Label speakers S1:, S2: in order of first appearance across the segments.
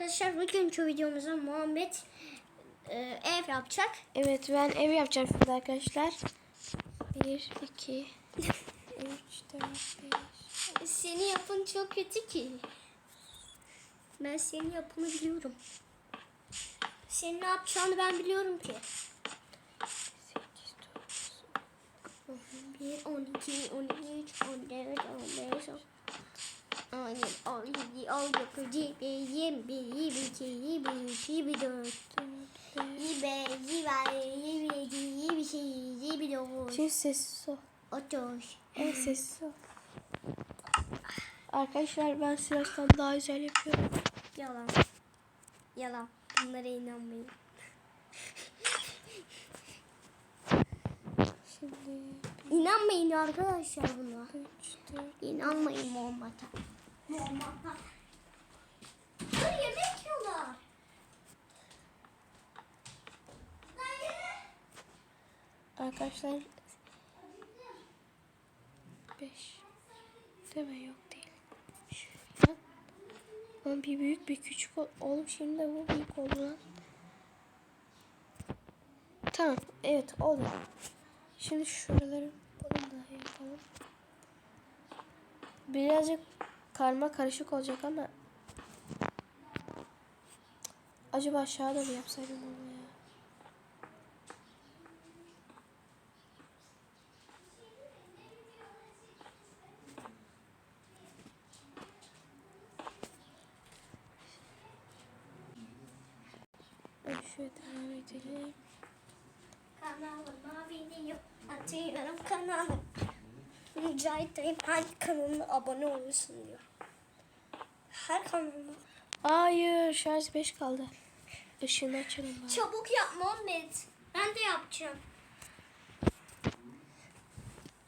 S1: Arkadaşlar bugünkü videomuzda Muhammed e, ev yapacak.
S2: Evet ben ev yapacağım şimdi arkadaşlar. 1, 2, 3, 4, 5.
S1: Senin yapın çok kötü ki. Ben senin yapını biliyorum. Senin ne yapacağını ben biliyorum ki. 11, 12, 13, 14, 15, Aynen. Al yedi al dokuz yedi yem bir iki yedi üç yedi dört. Yedi beş yedi yedi yedi yedi sekiz yedi dokuz.
S2: Şimdi sessiz ol.
S1: Otuz.
S2: Evet sessiz ol. Arkadaşlar ben Siras'tan daha güzel yapıyorum.
S1: Yalan. Yalan. Bunlara inanmayın.
S2: Şimdi...
S1: İnanmayın arkadaşlar buna. İnanmayın Muhammed'e. Muhammed'e. Dur yemek yiyorlar.
S2: Arkadaşlar 5 Deme yok değil. Lan bir büyük bir küçük ol- oğlum şimdi bu büyük oldu lan. Tamam evet oldu. Şimdi şuraları bunu da yapalım. Birazcık karma karışık olacak ama Acaba aşağıda mı yapsaydım onu ya? Şöyle devam edelim.
S1: Kanalıma video atıyorum kanalım. Mücahit dayım hangi kanalına abone olursun diyor. Her kanalıma.
S2: Hayır şarj 5 kaldı. Işığını açalım bari.
S1: Çabuk yap Muhammed. Ben de yapacağım.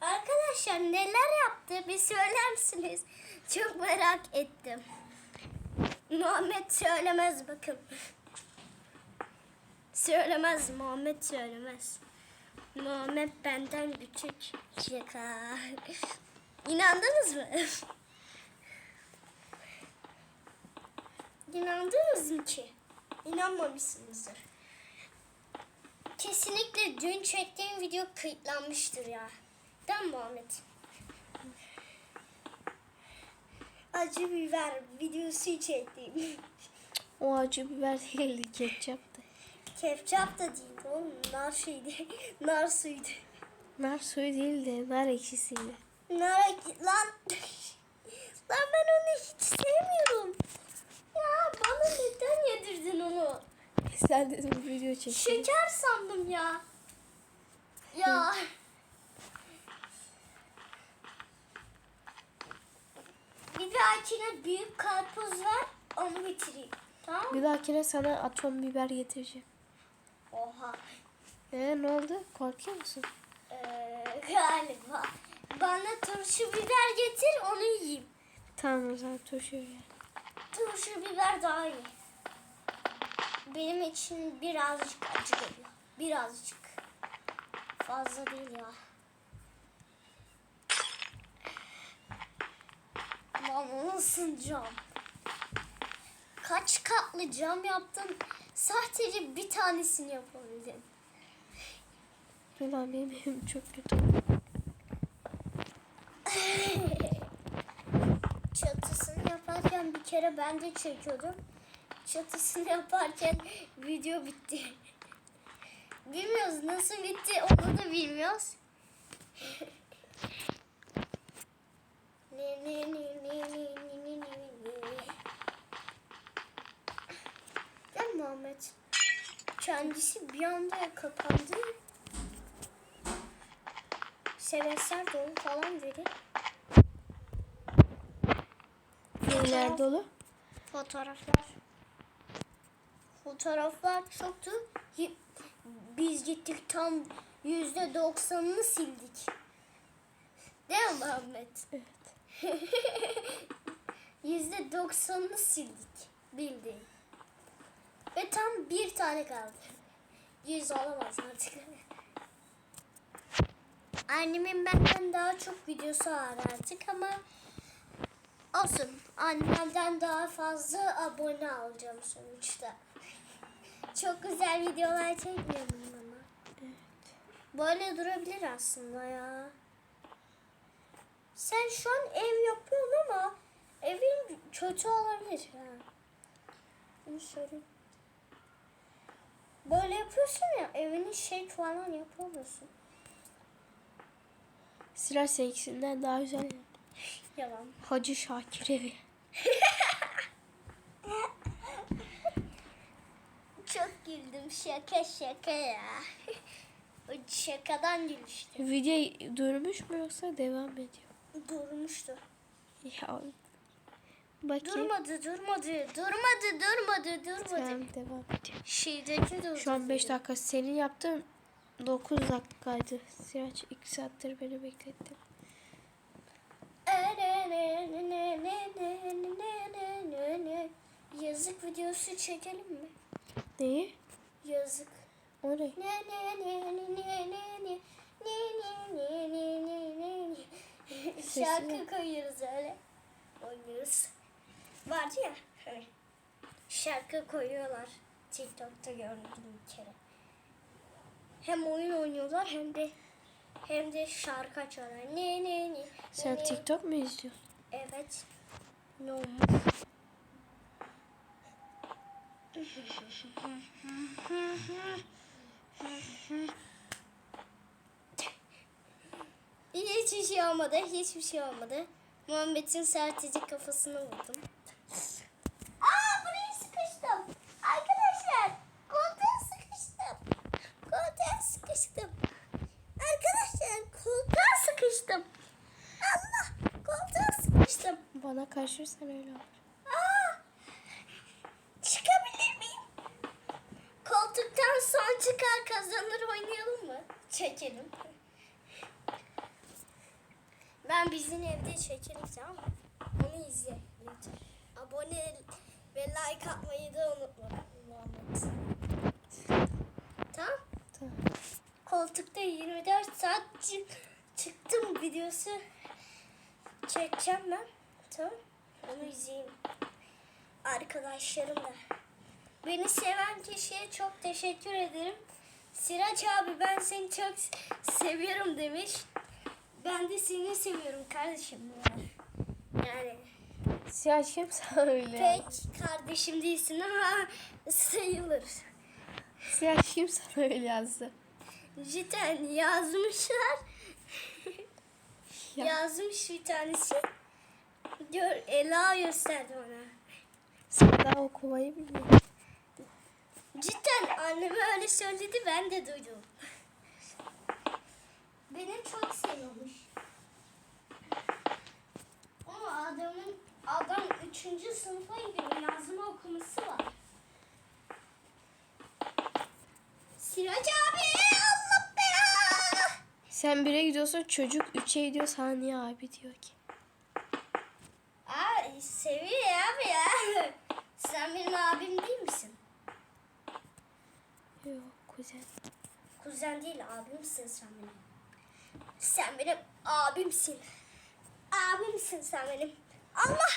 S1: Arkadaşlar neler yaptı bir söyler misiniz? Çok merak ettim. Muhammed söylemez bakın. Söylemez Muhammed söylemez. Muhammed benden küçük. Şaka. İnandınız mı? İnandınız mı ki? İnanmamışsınızdır. Kesinlikle dün çektiğim video kayıtlanmıştır ya. Değil mi Muhammed? Acı biber videosu çektim.
S2: O acı biber değildi ketçaptı.
S1: Ketçap da değil oğlum. Nar şeydi. Nar suydu.
S2: Nar suyu değildi. Nar ekşisiydi.
S1: Nar lan. Lan ben onu hiç sevmiyorum. Ya bana neden yedirdin onu?
S2: Sen de bu video çek.
S1: Şeker sandım ya. Ya. Bir dahakine büyük karpuz ver onu getireyim. Tamam mı?
S2: Bir dahakine sana atom biber getireceğim.
S1: Oha.
S2: Ee, ne oldu? Korkuyor musun?
S1: Ee, galiba. Bana turşu biber getir onu yiyeyim.
S2: Tamam o zaman turşu ya.
S1: Turşu biber daha iyi. Benim için birazcık acı geliyor. Birazcık. Fazla değil ya. Lan onu ısınacağım. Kaç katlı cam yaptın? Sadece bir tanesini yapabildim.
S2: Valla benim evim çok kötü.
S1: Çatısını yaparken bir kere ben de çekiyordum. Çatısını yaparken video bitti. Bilmiyoruz nasıl bitti onu da bilmiyoruz. ne ne ne ne ne Kendisi bir anda kapandı. Semester dolu falan dedi.
S2: Neler dolu?
S1: Fotoğraflar. Fotoğraflar çoktu. Biz gittik tam yüzde doksanını sildik. Değil mi Muhammed?
S2: Evet.
S1: Yüzde doksanını sildik. Bildiğin. Ve tam bir tane kaldı. Yüz olamaz artık. Annemin benden daha çok videosu var artık ama Olsun. Annemden daha fazla abone alacağım sonuçta. Çok güzel videolar çekmiyorum ama. Böyle durabilir aslında ya. Sen şu an ev yapıyorsun ama evin kötü olabilir. Ha. Bunu söyleyeyim. Böyle yapıyorsun ya evini şey falan yapamıyorsun.
S2: Sıra seninkisinden daha güzel.
S1: Yalan.
S2: Hacı Şakir evi.
S1: Çok güldüm şaka şaka ya. o şakadan gülüştüm.
S2: Video durmuş mu yoksa devam ediyor?
S1: Durmuştu.
S2: Ya bakayım.
S1: Durmadı durmadı durmadı durmadı durmadı.
S2: Tamam devam.
S1: Şeydeki durdu.
S2: Şu an 5 dakika. Senin yaptığın 9 dakikaydı. Siraç 2 saattir beni beklettin.
S1: Yazık videosu çekelim mi?
S2: Neyi?
S1: Yazık.
S2: O ne?
S1: Şarkı koyuyoruz öyle. Oynuyoruz. Vardı ya hani şarkı koyuyorlar. TikTok'ta gördüm bir kere. Hem oyun oynuyorlar hem de hem de şarkı açıyorlar. Ne ne ne.
S2: Sen
S1: ne.
S2: TikTok mu izliyorsun?
S1: Evet. Ne olmuş? Hiçbir şey olmadı. Hiçbir şey olmadı. Muhammed'in sertecik kafasına vurdum. Aa buraya sıkıştım. Arkadaşlar koltuğa sıkıştım. Koltuğa sıkıştım. Arkadaşlar koltuğa sıkıştım. Allah koltuğa sıkıştım.
S2: Bana karşırsan öyle olur.
S1: Aa, çıkabilir miyim? Koltuktan son çıkar kazanır oynayalım mı? Çekelim. Ben bizim evde çekelim tamam mı? Onu izle. Abone ve like atmayı da unutma. Tamam.
S2: Tamam.
S1: Koltukta 24 saat çı- çıktım videosu çekeceğim ben. Tamam. Onu izleyeyim. Arkadaşlarım da. Beni seven kişiye çok teşekkür ederim. Siraç abi ben seni çok seviyorum demiş. Ben de seni seviyorum kardeşim. ya. Yani
S2: Siraç kim sana öyle?
S1: pek kardeşim değilsin ama sayılır.
S2: Siraç kim sana öyle yazdı?
S1: Cidden yazmışlar.
S2: Ya.
S1: Yazmış bir tanesi. Gör, Ela gösterdi bana.
S2: Sen daha okumayı bilmiyorsun.
S1: Cidden anneme öyle söyledi ben de duydum. Beni çok seviyormuş. Ama adamın adam 3. sınıfa gidiyor. Yazma okuması var. Sirac abi Allah be!
S2: Sen bire gidiyorsun çocuk üçe gidiyor sana niye abi diyor ki.
S1: Aa, seviyor abi ya. Sen benim abim değil misin?
S2: Yok kuzen.
S1: Kuzen değil abimsin sen benim. Sen benim abimsin. Abimsin sen benim. Allah!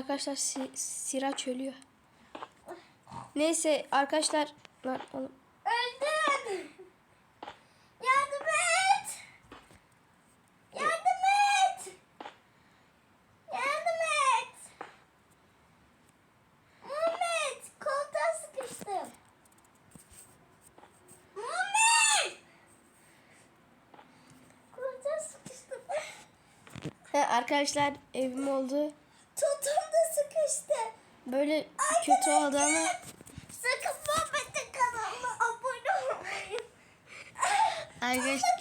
S2: Arkadaşlar si- Siraç ölüyor. Neyse arkadaşlar lan oğlum.
S1: Öldüm. Yardım et. Yardım et. Yardım et. Muhammed koltuğa sıkıştım. Muhammed. Koltuğa sıkıştım.
S2: He, arkadaşlar evim oldu. Böyle kötü oldu ama
S1: Sakın Muhammed'in kanalına abone olmayın.
S2: arkadaşlar